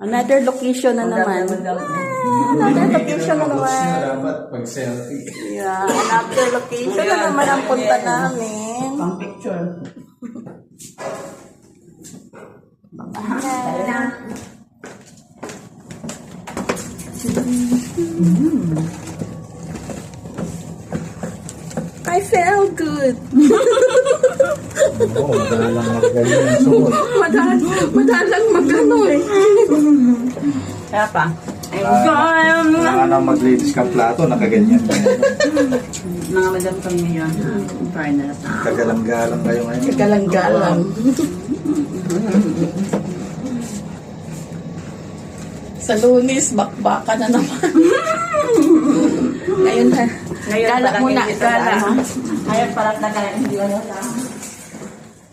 Another location na naman. Another location na naman. dapat pag selfie. Yeah, another location na naman ang punta namin. Pang picture. I felt good. Oo, oh, dahil lang magaling yung suot. Madal madalang magano eh. Kaya pa. Enjoy. Mga ano, mag-ladies ka plato, nakaganyan. Mga madam kami ngayon. Foreigners. Kagalang-galang kayo ngayon. Galang-galang. Sa lunis, bakbaka na naman. Ngayon na. Ngayon Gala muna, gala. Ngayon pala na kaya hindi ano sa...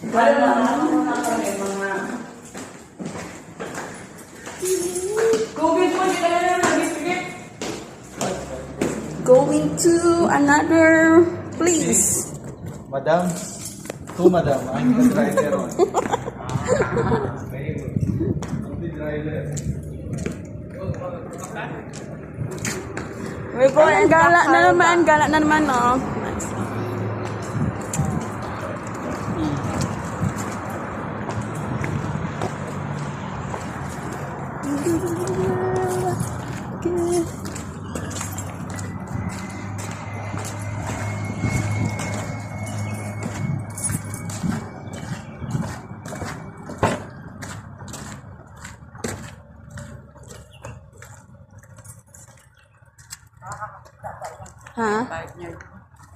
Gala muna kami mga... Covid mo, hindi ka na lang nag-isip. Going to another place. Madam, to madam, I'm the driver. on. I'm the driver. May po, ang gala na naman, gala na naman, oh. Ha? Partner.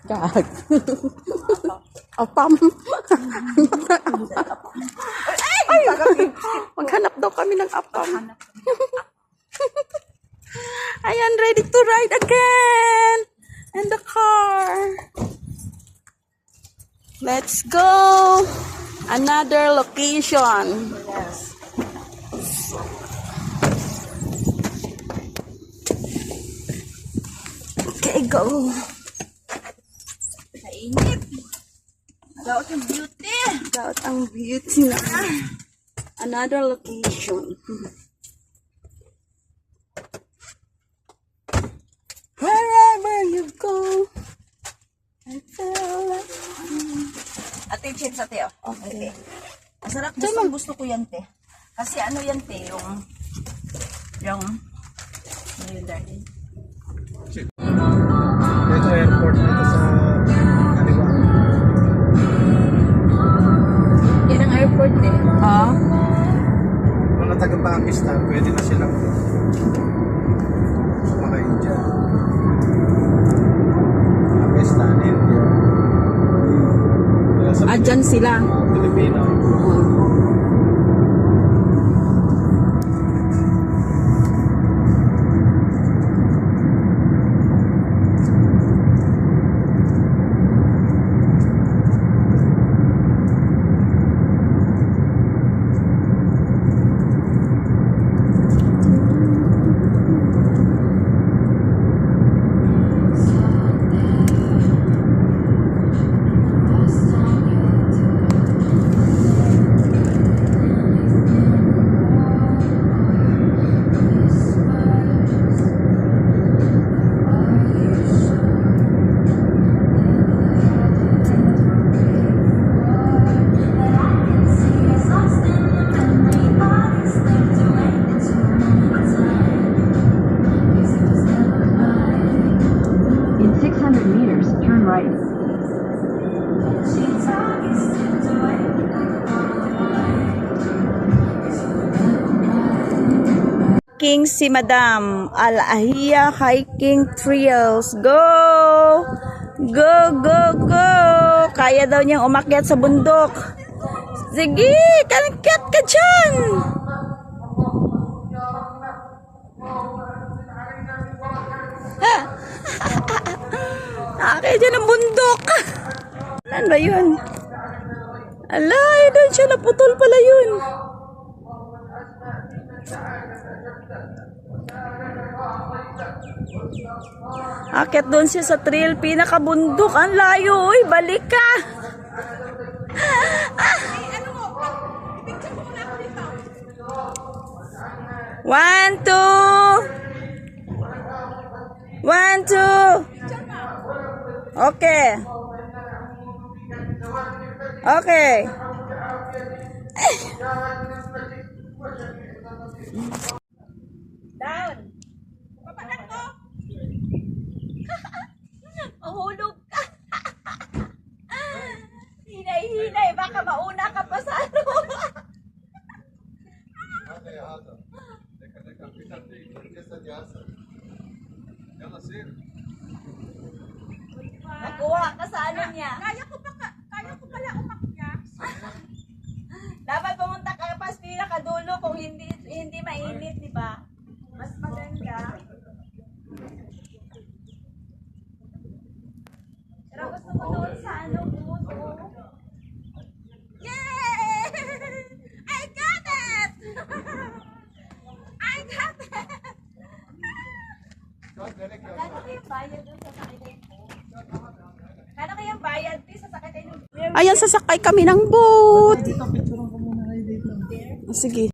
Gag. Apam. Ay! Maghanap daw kami ng apam. Ayan, ready to ride again. And the car. Let's go. Another location. Yes. Okay, go. Kainit. Daot yung beauty. Daot ang beauty na. Another location. Wherever you go, I feel like... Ate, chips ate, oh. Okay. Masarap. Gusto, gusto ko yan, te. Kasi ano yan, te, yung... Yung... Ano yun, Ito airport dito sa kaliwa. Yan ang airport eh. Ha? Mga taga-Pakistan, pwede na silang sumakay dyan. Pakistan, India. Ah, dyan sila. Pilipino. In 600 meters, turn right. King si Madam Al-Ahia Hiking Trails. Go! Go, go, go! Kaya daw niyang umakyat sa bundok. Sige, kanakyat ka dyan! Ha? Dyan ang bundok. Saan ba yun? Alay, doon siya naputol pala yun. Akit doon siya sa trail, pinakabundok. Ang layo, uy, balik ka. One, two. One, two. Okay. Okay. Down. Papanak mo. Mahulog ka. Hinay-hinay, baka mauna ka pa sa ano. Nakuha ka sa ano niya. Kaya ko pa, kaya ko pala umakyat. Dapat pumunta ka pa sa pinakadulo kung hindi hindi mainit, di ba? Mas maganda. Pero gusto ko doon sa ano, puto. Yay! I got it! I got it! Kano kayang bayad doon sa sakit ko? Kano kayang bayad di sa sakit ng Ayan, sasakay kami ng boat. Dito, picture ko muna kayo dito. Sige.